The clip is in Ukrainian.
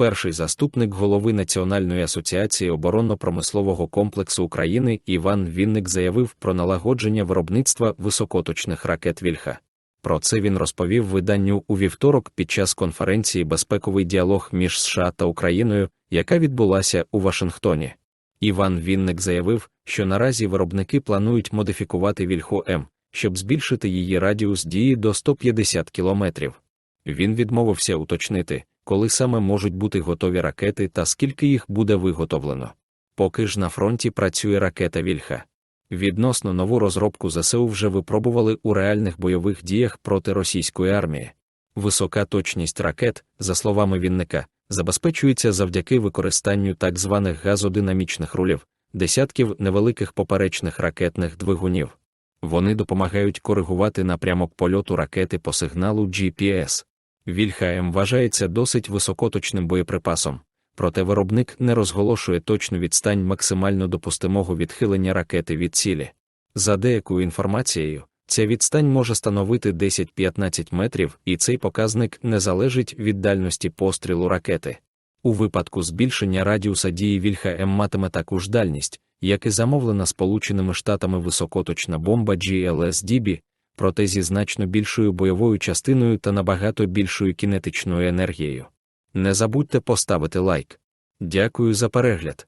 перший заступник голови Національної асоціації оборонно-промислового комплексу України Іван Вінник заявив про налагодження виробництва високоточних ракет Вільха. Про це він розповів виданню у вівторок під час конференції Безпековий діалог між США та Україною, яка відбулася у Вашингтоні. Іван Вінник заявив, що наразі виробники планують модифікувати Вільху М, щоб збільшити її радіус дії до 150 кілометрів. Він відмовився уточнити, коли саме можуть бути готові ракети та скільки їх буде виготовлено. Поки ж на фронті працює ракета Вільха. Відносно нову розробку ЗСУ вже випробували у реальних бойових діях проти російської армії. Висока точність ракет, за словами Вінника, забезпечується завдяки використанню так званих газодинамічних рулів, десятків невеликих поперечних ракетних двигунів. Вони допомагають коригувати напрямок польоту ракети по сигналу GPS. Вільха М вважається досить високоточним боєприпасом, проте виробник не розголошує точну відстань максимально допустимого відхилення ракети від цілі. За деякою інформацією, ця відстань може становити 10-15 метрів, і цей показник не залежить від дальності пострілу ракети. У випадку збільшення радіуса дії Вільха М матиме таку ж дальність, як і замовлена Сполученими Штатами високоточна бомба GLSDB, проте зі значно більшою бойовою частиною та набагато більшою кінетичною енергією. Не забудьте поставити лайк. Дякую за перегляд.